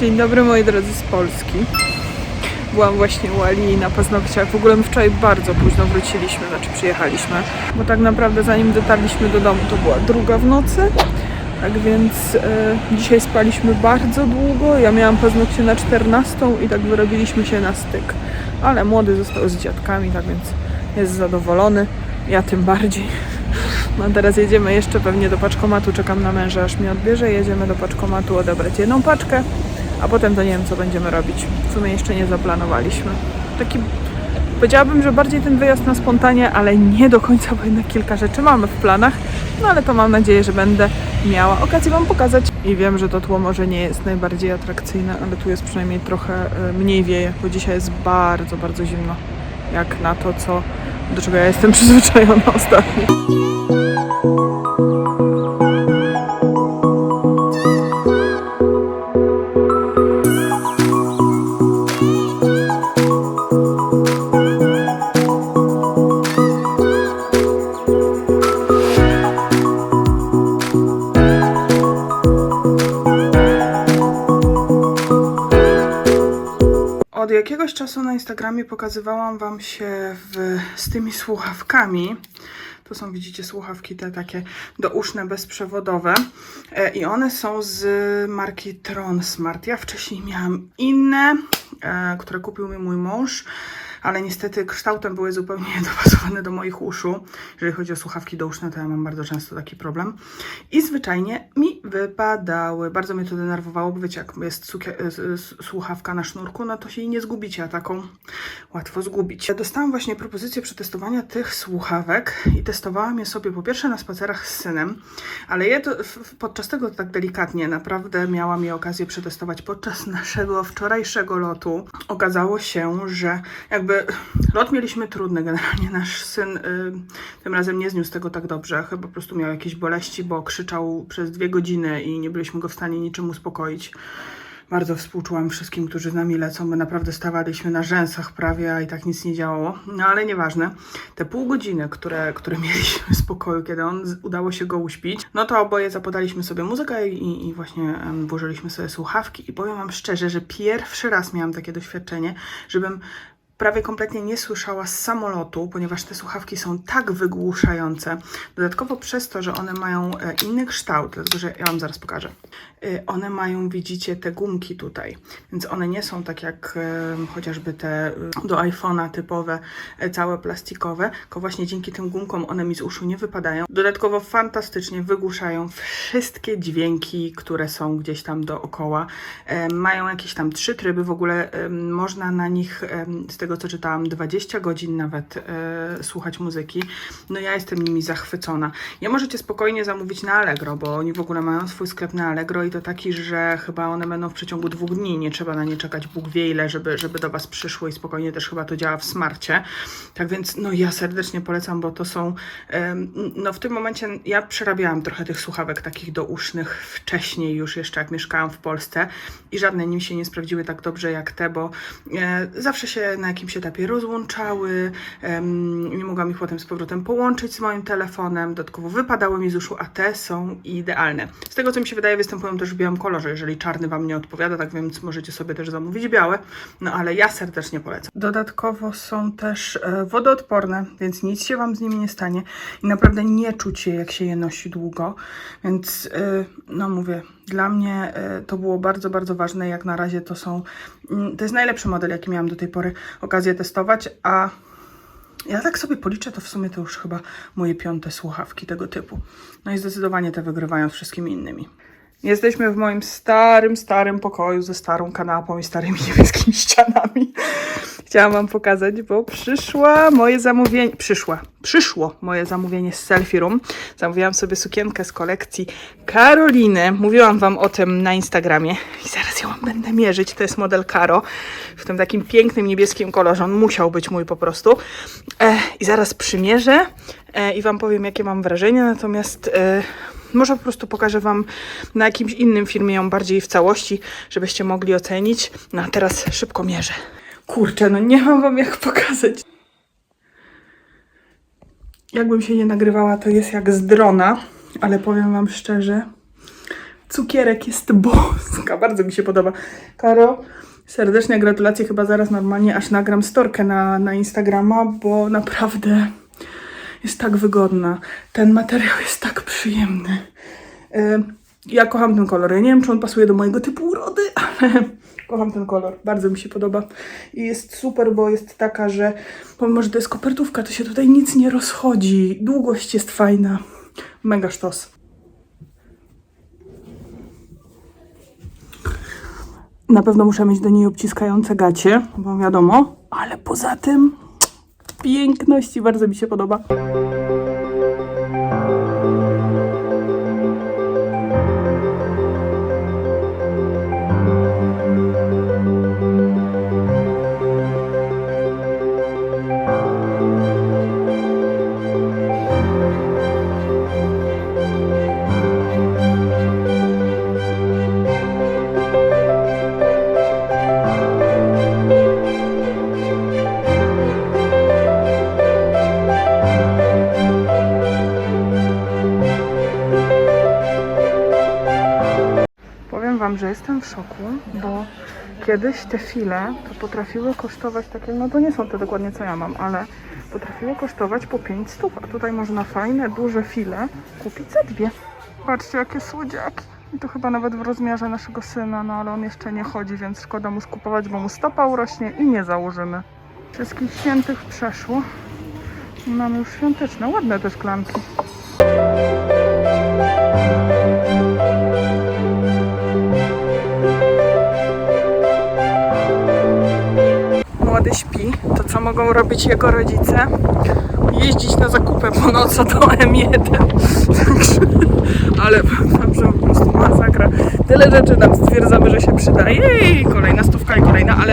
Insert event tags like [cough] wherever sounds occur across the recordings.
Dzień dobry moi drodzy z Polski. Byłam właśnie u Ali na paznokciach. W ogóle my wczoraj bardzo późno wróciliśmy, znaczy przyjechaliśmy, bo tak naprawdę zanim dotarliśmy do domu to była druga w nocy. Tak więc e, dzisiaj spaliśmy bardzo długo. Ja miałam paznokcie na 14 i tak wyrobiliśmy się na styk. Ale młody został z dziadkami, tak więc jest zadowolony. Ja tym bardziej. No teraz jedziemy jeszcze pewnie do paczkomatu. Czekam na męża, aż mnie odbierze. Jedziemy do paczkomatu odebrać jedną paczkę, a potem to nie wiem, co będziemy robić. W sumie jeszcze nie zaplanowaliśmy. Taki, powiedziałabym, że bardziej ten wyjazd na spontanie, ale nie do końca, bo jednak kilka rzeczy mamy w planach. No ale to mam nadzieję, że będę miała okazję Wam pokazać. I wiem, że to tło może nie jest najbardziej atrakcyjne, ale tu jest przynajmniej trochę e, mniej wieje, bo dzisiaj jest bardzo, bardzo zimno. Jak na to, co, do czego ja jestem [laughs] przyzwyczajona ostatnio. Instagramie pokazywałam Wam się w, z tymi słuchawkami. To są, widzicie, słuchawki te takie douszne, bezprzewodowe. E, I one są z marki Tron Smart. Ja wcześniej miałam inne, e, które kupił mi mój mąż, ale niestety kształtem były zupełnie [laughs] niedopasowane do moich uszu. Jeżeli chodzi o słuchawki douszne, to ja mam bardzo często taki problem. I zwyczajnie mi wypadały. Bardzo mnie to denerwowało, bo wiecie, jak jest słuchawka na sznurku, no to się jej nie zgubicie, a taką łatwo zgubić. Ja dostałam właśnie propozycję przetestowania tych słuchawek i testowałam je sobie po pierwsze na spacerach z synem, ale je to, podczas tego tak delikatnie naprawdę miałam je okazję przetestować podczas naszego wczorajszego lotu. Okazało się, że jakby lot mieliśmy trudny generalnie. Nasz syn y, tym razem nie zniósł tego tak dobrze. Chyba po prostu miał jakieś boleści, bo krzyczał przez dwie godziny i nie byliśmy go w stanie niczym uspokoić. Bardzo współczułam wszystkim, którzy z nami lecą. My naprawdę stawaliśmy na rzęsach prawie, a i tak nic nie działało. No ale nieważne. Te pół godziny, które, które mieliśmy spokoju, kiedy on udało się go uśpić, no to oboje zapodaliśmy sobie muzykę i, i właśnie em, włożyliśmy sobie słuchawki. I powiem Wam szczerze, że pierwszy raz miałam takie doświadczenie, żebym prawie kompletnie nie słyszała z samolotu, ponieważ te słuchawki są tak wygłuszające. Dodatkowo przez to, że one mają e, inny kształt, dlatego że ja Wam zaraz pokażę. E, One mają, widzicie, te gumki tutaj, więc one nie są tak jak e, chociażby te do iPhone'a typowe, całe plastikowe, tylko właśnie dzięki tym gumkom one mi z uszu nie wypadają. Dodatkowo fantastycznie wygłuszają wszystkie dźwięki, które są gdzieś tam dookoła. Mają jakieś tam trzy tryby, w ogóle można na nich, z tego co czytałam, 20 godzin nawet e, słuchać muzyki. No ja jestem nimi zachwycona. Ja możecie spokojnie zamówić na Allegro, bo oni w ogóle mają swój sklep na Allegro i to taki, że chyba one będą w przeciągu dwóch dni. Nie trzeba na nie czekać Bóg wie ile, żeby, żeby do Was przyszły i spokojnie też chyba to działa w smarcie. Tak więc no ja serdecznie polecam, bo to są em, no w tym momencie ja przerabiałam trochę tych słuchawek takich dousznych wcześniej już jeszcze jak mieszkałam w Polsce i żadne nim się nie sprawdziły tak dobrze jak te, bo e, zawsze się na jakimś etapie rozłączały, nie mogłam ich potem z powrotem połączyć z moim telefonem, dodatkowo wypadały mi z uszu, a te są idealne. Z tego co mi się wydaje występują też w białym kolorze, jeżeli czarny Wam nie odpowiada, tak więc możecie sobie też zamówić białe, no ale ja serdecznie polecam. Dodatkowo są też e, wodoodporne, więc nic się Wam z nimi nie stanie i naprawdę nie czuć je, jak się je nosi długo, więc e, no mówię, dla mnie e, to było bardzo, bardzo ważne. Jak na razie to są, mm, to jest najlepszy model, jaki miałam do tej pory okazję testować, a ja tak sobie policzę, to w sumie to już chyba moje piąte słuchawki tego typu. No i zdecydowanie te wygrywają z wszystkimi innymi. Jesteśmy w moim starym, starym pokoju ze starą kanapą i starymi [laughs] niebieskimi ścianami. Chciałam Wam pokazać, bo przyszła moje zamówienie. Przyszła. Przyszło moje zamówienie z Selfie Room. Zamówiłam sobie sukienkę z kolekcji Karoliny. Mówiłam Wam o tym na Instagramie i zaraz ją będę mierzyć. To jest model Karo w tym takim pięknym niebieskim kolorze. On musiał być mój po prostu. E, I zaraz przymierzę e, i Wam powiem, jakie mam wrażenie. Natomiast. E, może po prostu pokażę Wam na jakimś innym filmie ją bardziej w całości, żebyście mogli ocenić. No a teraz szybko mierzę. Kurczę, no nie mam Wam jak pokazać. Jakbym się nie nagrywała, to jest jak z drona, ale powiem Wam szczerze, cukierek jest boska. Bardzo mi się podoba. Karo, serdeczne gratulacje. Chyba zaraz normalnie aż nagram storkę na, na Instagrama, bo naprawdę jest tak wygodna. Ten materiał jest tak przyjemny. Y, Ja kocham ten kolor. Ja nie wiem, czy on pasuje do mojego typu urody, [laughs] ale kocham ten kolor. Bardzo mi się podoba. I jest super, bo jest taka, że pomimo, że to jest kopertówka, to się tutaj nic nie rozchodzi. Długość jest fajna. Mega sztos. Na pewno muszę mieć do niej obciskające gacie, bo wiadomo, ale poza tym piękności bardzo mi się podoba. Jestem w szoku, bo kiedyś te file to potrafiły kosztować takie, no to nie są te dokładnie co ja mam, ale potrafiły kosztować po 5 stów, a tutaj można fajne, duże file kupić za dwie. Patrzcie, jakie słodziaki. I to chyba nawet w rozmiarze naszego syna, no ale on jeszcze nie chodzi, więc szkoda mu skupować, bo mu stopa urośnie i nie założymy. Wszystkich świętych przeszło. I mamy już świąteczne, ładne te szklanki. Młody śpi, to co mogą robić jego rodzice? Jeździć na zakupy po nocy do M1. Także, ale dobrze, po prostu masakra. Tyle rzeczy nam stwierdzamy, że się przydaje i kolejna stówka i kolejna, ale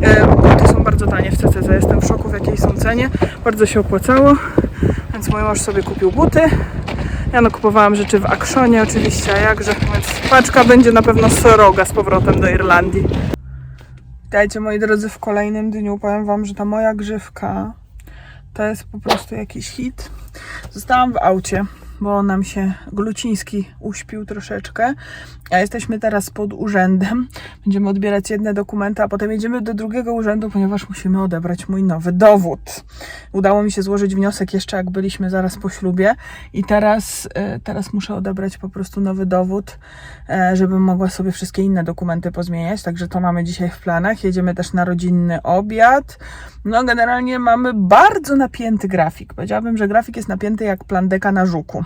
e, buty są bardzo tanie w CCZ. Jestem w szoku w jakiej są cenie. Bardzo się opłacało, więc mój mąż sobie kupił buty. Ja nakupowałam rzeczy w Akszonie oczywiście, a jakże, więc paczka będzie na pewno sroga z powrotem do Irlandii. Witajcie moi drodzy w kolejnym dniu. Powiem wam, że ta moja grzywka to jest po prostu jakiś hit. Zostałam w aucie, bo nam się Gluciński uśpił troszeczkę. A jesteśmy teraz pod urzędem. Będziemy odbierać jedne dokumenty, a potem jedziemy do drugiego urzędu, ponieważ musimy odebrać mój nowy dowód. Udało mi się złożyć wniosek jeszcze jak byliśmy zaraz po ślubie i teraz, e, teraz muszę odebrać po prostu nowy dowód, e, żebym mogła sobie wszystkie inne dokumenty pozmieniać. Także to mamy dzisiaj w planach. Jedziemy też na rodzinny obiad. No generalnie mamy bardzo napięty grafik. Powiedziałabym, że grafik jest napięty jak plan deka na żuku.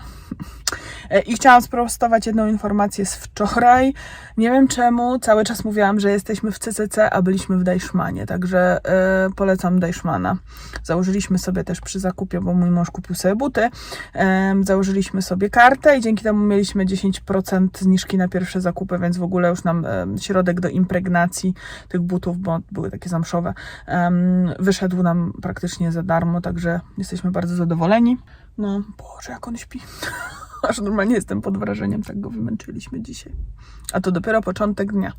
E, I chciałam sprostować jedną informację z wczoraj. Nie wiem czemu, cały czas mówiłam, że jesteśmy w CCC, a byliśmy w Deichmanie, także e, polecam Deichmana. Założyliśmy sobie też przy zakupie, bo mój mąż kupił sobie buty, e, założyliśmy sobie kartę i dzięki temu mieliśmy 10% zniżki na pierwsze zakupy, więc w ogóle już nam e, środek do impregnacji tych butów, bo były takie zamszowe, em, wyszedł nam praktycznie za darmo, także jesteśmy bardzo zadowoleni. No, Boże, jak on śpi. [laughs] Aż normalnie jestem pod wrażeniem, tak go wymęczyliśmy dzisiaj. A to dopiero początek dnia.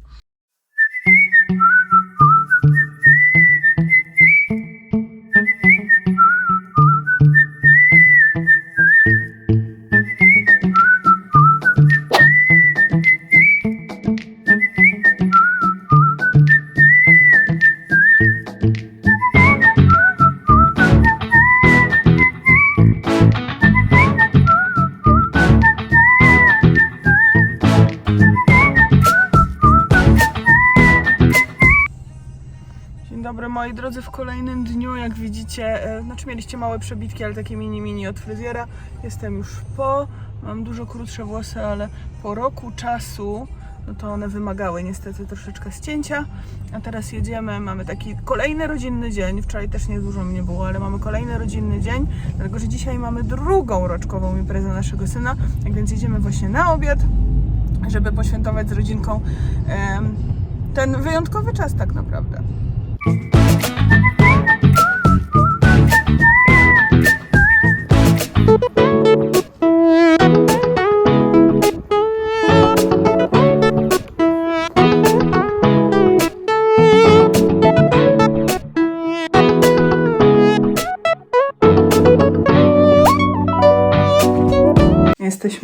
Dobry moi drodzy, w kolejnym dniu, jak widzicie, e, znaczy mieliście małe przebitki, ale takie mini mini od fryzjera. Jestem już po, mam dużo krótsze włosy, ale po roku czasu, no to one wymagały niestety troszeczkę ścięcia. A teraz jedziemy, mamy taki kolejny rodzinny dzień, wczoraj też nie dużo mnie było, ale mamy kolejny rodzinny dzień, dlatego że dzisiaj mamy drugą roczkową imprezę naszego syna, tak więc jedziemy właśnie na obiad, żeby poświętować z rodzinką ten wyjątkowy czas tak naprawdę. Jesteśmy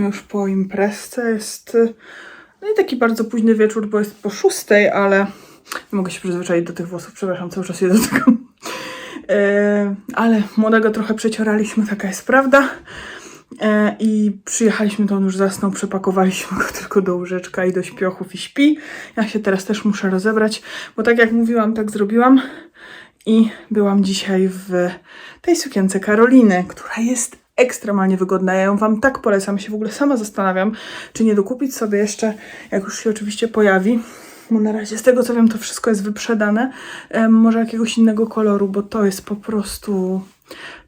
już po imprezce, jest No i taki bardzo późny wieczór, bo jest po szóstej, ale nie mogę się przyzwyczaić do tych włosów, przepraszam, cały czas je dotykam. E, ale młodego trochę przecioraliśmy, taka jest prawda. E, I przyjechaliśmy, to on już zasnął, przepakowaliśmy go [laughs] tylko do łóżeczka i do śpiochów i śpi. Ja się teraz też muszę rozebrać, bo tak jak mówiłam, tak zrobiłam. I byłam dzisiaj w tej sukience Karoliny, która jest ekstremalnie wygodna. Ja ją Wam tak polecam. Się w ogóle sama zastanawiam, czy nie dokupić sobie jeszcze, jak już się oczywiście pojawi. Bo na razie z tego co wiem, to wszystko jest wyprzedane. Może jakiegoś innego koloru, bo to jest po prostu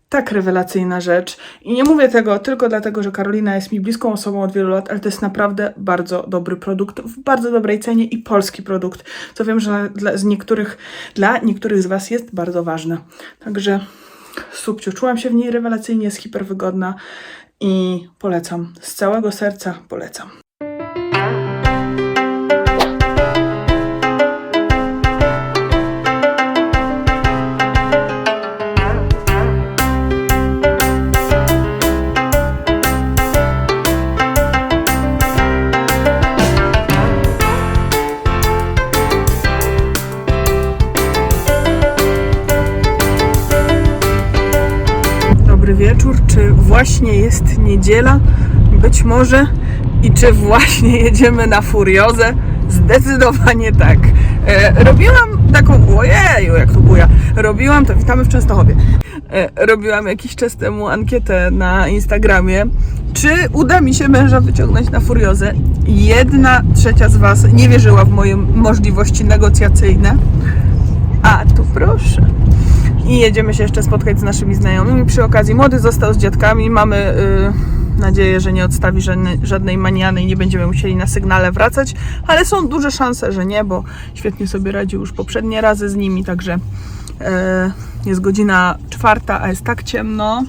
tak rewelacyjna rzecz. I nie mówię tego tylko dlatego, że Karolina jest mi bliską osobą od wielu lat, ale to jest naprawdę bardzo dobry produkt, w bardzo dobrej cenie i polski produkt, co wiem, że dla, z niektórych, dla niektórych z Was jest bardzo ważne. Także subciu, czułam się w niej rewelacyjnie, jest hiperwygodna i polecam. Z całego serca polecam. Niedziela? Być może. I czy właśnie [laughs] jedziemy na furiozę? Zdecydowanie tak. E, robiłam taką, ojeju, jak to buja. Robiłam, to witamy w Częstochowie. E, robiłam jakiś czas temu ankietę na Instagramie, czy uda mi się męża wyciągnąć na furiozę. Jedna trzecia z Was nie wierzyła w moje możliwości negocjacyjne. A tu proszę. I jedziemy się jeszcze spotkać z naszymi znajomymi. Przy okazji młody został z dziadkami. Mamy y, nadzieję, że nie odstawi żadnej, żadnej maniany i nie będziemy musieli na sygnale wracać, ale są duże szanse, że nie, bo świetnie sobie radził już poprzednie razy z nimi, także y, jest godzina czwarta, a jest tak ciemno.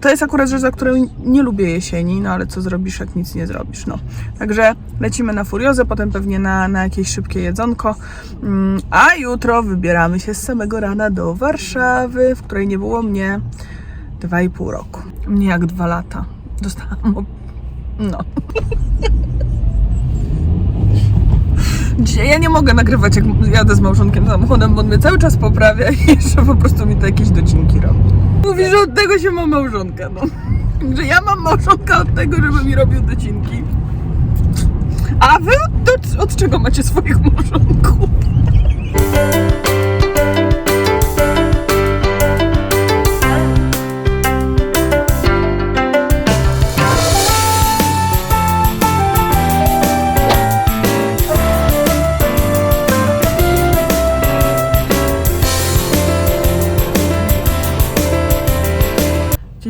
To jest akurat rzecz, za którą nie lubię jesieni, no ale co zrobisz, jak nic nie zrobisz, no. Także lecimy na Furiozę, potem pewnie na, na jakieś szybkie jedzonko, Mm, a jutro wybieramy się z samego rana do Warszawy, w której nie było mnie dwa i pół roku. Nie jak dwa lata. Dostałam... No. [laughs] Dzisiaj ja nie mogę nagrywać, jak jadę z małżonkiem samochodem, bo on mnie cały czas poprawia i jeszcze po prostu mi to jakieś docinki robi. Mówi, że od tego się ma małżonka, no. Że ja mam małżonka od tego, żeby mi robił docinki. A wy od, od czego macie swoich małżonków?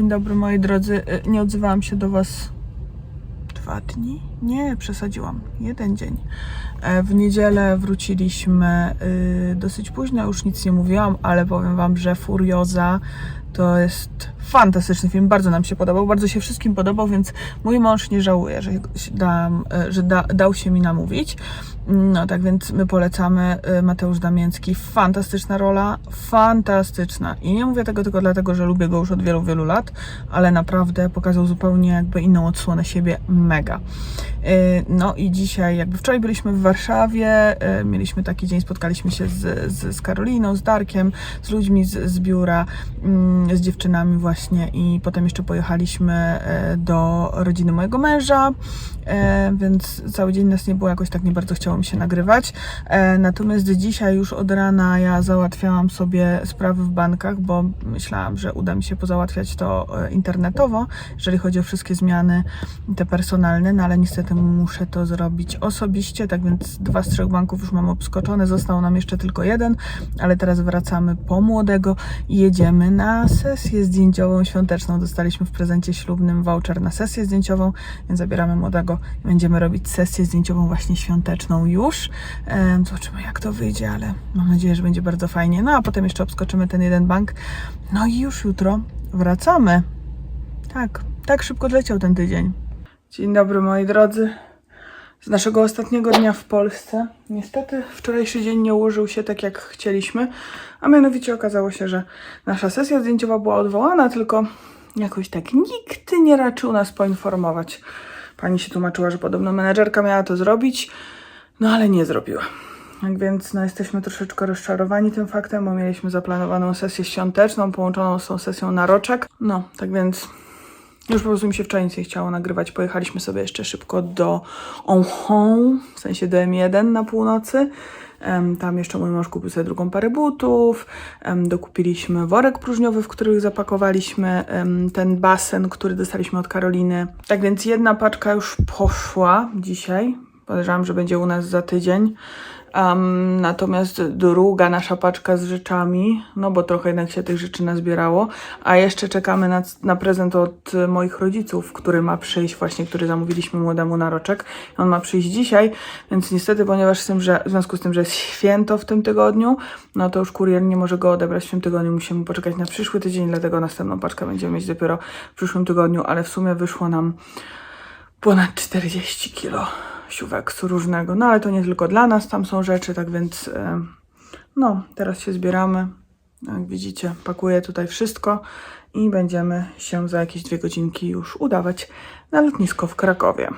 Dzień dobry moi drodzy. Y, Nie odzywałam się do Was dwa dni? Nie, przesadziłam. Jeden dzień. E, W niedzielę wróciliśmy y, dosyć późno, już nic nie mówiłam, ale powiem Wam, że Furioza to jest fantastyczny film, bardzo nam się podobał, bardzo się wszystkim podobał, więc mój mąż nie żałuje, że, dam, e, że da, dał się mi namówić. No tak więc my polecamy y, Mateusz Damięcki, fantastyczna rola, fantastyczna. I nie mówię tego tylko dlatego, że lubię go już od wielu, wielu lat, ale naprawdę pokazał zupełnie jakby inną odsłonę siebie, mega. Y, No i dzisiaj, jakby wczoraj byliśmy w Warszawie, y, mieliśmy taki dzień, spotkaliśmy się z, z, z Karoliną, z Darkiem, z ludźmi z, z biura, mm, z dziewczynami właśnie i potem jeszcze pojechaliśmy do rodziny mojego męża, więc cały dzień nas nie było, jakoś tak nie bardzo chciało mi się nagrywać. E, Natomiast dzisiaj już od rana ja załatwiałam sobie sprawy w bankach, bo myślałam, że uda mi się pozałatwiać to e, internetowo, jeżeli chodzi o wszystkie zmiany te personalne, no ale niestety muszę to zrobić osobiście, tak więc dwa z trzech banków już mam obskoczone, został nam jeszcze tylko jeden, ale teraz wracamy po młodego i jedziemy na sesję zdjęciową świąteczną. Dostaliśmy w prezencie ślubnym voucher na sesję zdjęciową, więc zabieramy młodego i będziemy robić sesję zdjęciową właśnie świąteczną już. Zobaczymy jak to wyjdzie, ale mam nadzieję, że będzie bardzo fajnie. No a potem jeszcze obskoczymy ten jeden bank. No i już jutro wracamy. Tak, tak szybko leciał ten tydzień. Dzień dobry moi drodzy. Z naszego ostatniego dnia w Polsce. Niestety wczorajszy dzień nie ułożył się tak jak chcieliśmy, a mianowicie okazało się, że nasza sesja zdjęciowa była odwołana, tylko jakoś tak nikt nie raczył nas poinformować. Pani się tłumaczyła, że podobno menedżerka miała to zrobić, no ale nie zrobiła. Tak więc no, jesteśmy troszeczkę rozczarowani tym faktem, bo mieliśmy zaplanowaną sesję świąteczną, połączoną z tą sesją naroczek. No, tak więc już po prostu mi się wczoraj nie chciało nagrywać. Pojechaliśmy sobie jeszcze szybko do Onhon, w sensie do M1 na północy. Tam jeszcze mój mąż kupił sobie drugą parę butów. Dokupiliśmy worek próżniowy, w który zapakowaliśmy ten basen, który dostaliśmy od Karoliny. Tak więc jedna paczka już poszła dzisiaj. Podejrzewam, że będzie u nas za tydzień. Em, natomiast druga nasza paczka z rzeczami, no bo trochę jednak się tych rzeczy nazbierało, a jeszcze czekamy na, na prezent od moich rodziców, który ma przyjść właśnie, który zamówiliśmy młodemu na roczek. On ma przyjść dzisiaj, więc niestety, ponieważ tym, że, w związku z tym, że jest święto w tym tygodniu, no to już kurier nie może go odebrać w tym tygodniu, musimy poczekać na przyszły tydzień, dlatego następną paczkę będziemy mieć dopiero w przyszłym tygodniu, ale w sumie wyszło nam ponad 40 kilo siuweksu różnego. No ale to nie tylko dla nas, tam są rzeczy, tak więc e, no, teraz się zbieramy. Jak widzicie, pakuję tutaj wszystko i będziemy się za jakieś dwie godzinki już udawać na lotnisko w Krakowie.